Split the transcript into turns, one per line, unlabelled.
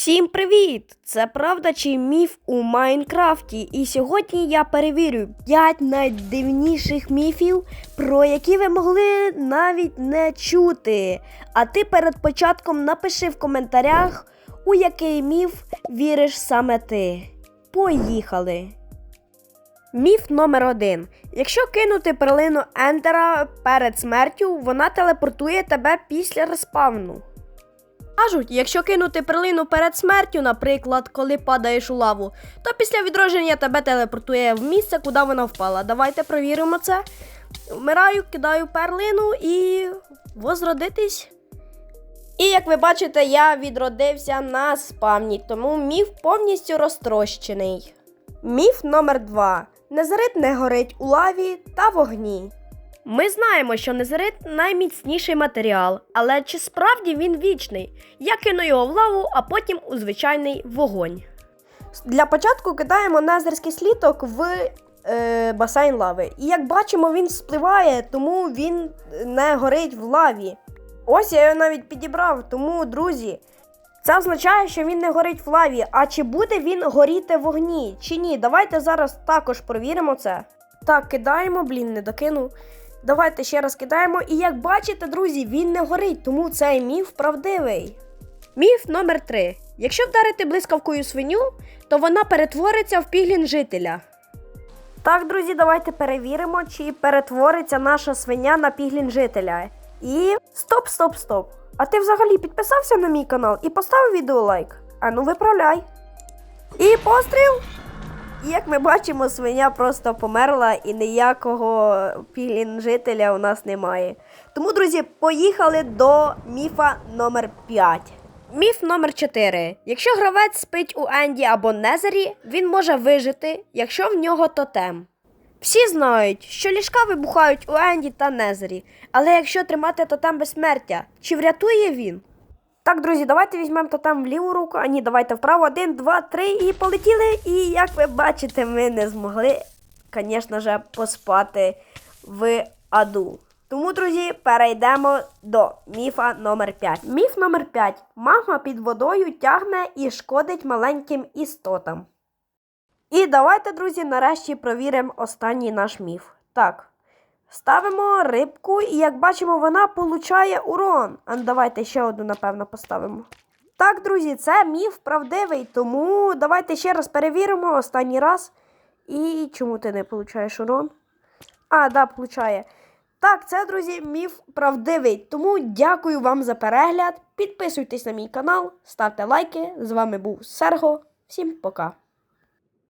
Всім привіт! Це правда чи міф у Майнкрафті. І сьогодні я перевірю 5 найдивніших міфів, про які ви могли навіть не чути. А ти перед початком напиши в коментарях, у який міф віриш саме ти. Поїхали! Міф номер один. Якщо кинути перлину Ендера перед смертю, вона телепортує тебе після респавну. Кажуть, якщо кинути перлину перед смертю, наприклад, коли падаєш у лаву, то після відродження тебе телепортує в місце, куди вона впала. Давайте провіримо це. Вмираю, кидаю перлину і возродитись. І як ви бачите, я відродився на спавні, тому міф повністю розтрощений. Міф номер 2. Незерит не горить у лаві та вогні. Ми знаємо, що незерит найміцніший матеріал, але чи справді він вічний? Я кину його в лаву, а потім у звичайний вогонь. Для початку кидаємо незерський сліток в е, басейн лави. І як бачимо, він спливає, тому він не горить в лаві. Ось я його навіть підібрав, тому, друзі, це означає, що він не горить в лаві. А чи буде він горіти в вогні, чи ні? Давайте зараз також провіримо це. Так, кидаємо, блін, не докинув. Давайте ще раз кидаємо. І як бачите, друзі, він не горить, тому цей міф правдивий. Міф номер 3. Якщо вдарити блискавкою свиню, то вона перетвориться в піглін жителя. Так, друзі, давайте перевіримо, чи перетвориться наша свиня на піглін жителя. І стоп, стоп, стоп. А ти взагалі підписався на мій канал і поставив відео лайк? А ну виправляй. І постріл! І як ми бачимо, свиня просто померла і ніякого пілін жителя у нас немає. Тому, друзі, поїхали до міфа номер 5. Міф номер 4. Якщо гравець спить у Енді або Незері, він може вижити, якщо в нього тотем. Всі знають, що ліжка вибухають у Енді та Незері, але якщо тримати тотем безсмертя, чи врятує він? Так, друзі, давайте візьмемо тотем в ліву руку, а ні, давайте вправо. Один, два, три і полетіли. І як ви бачите, ми не змогли, звісно ж, поспати в аду. Тому, друзі, перейдемо до міфа номер 5. Міф номер 5. Магма під водою тягне і шкодить маленьким істотам. І давайте, друзі, нарешті провіримо останній наш міф. Так. Ставимо рибку, і як бачимо, вона получає урон. А ну, давайте ще одну, напевно, поставимо. Так, друзі, це міф правдивий, тому давайте ще раз перевіримо останній раз. І чому ти не получаєш урон? А, да, получає. Так, це, друзі, міф правдивий. Тому дякую вам за перегляд. Підписуйтесь на мій канал, ставте лайки. З вами був Серго. Всім пока.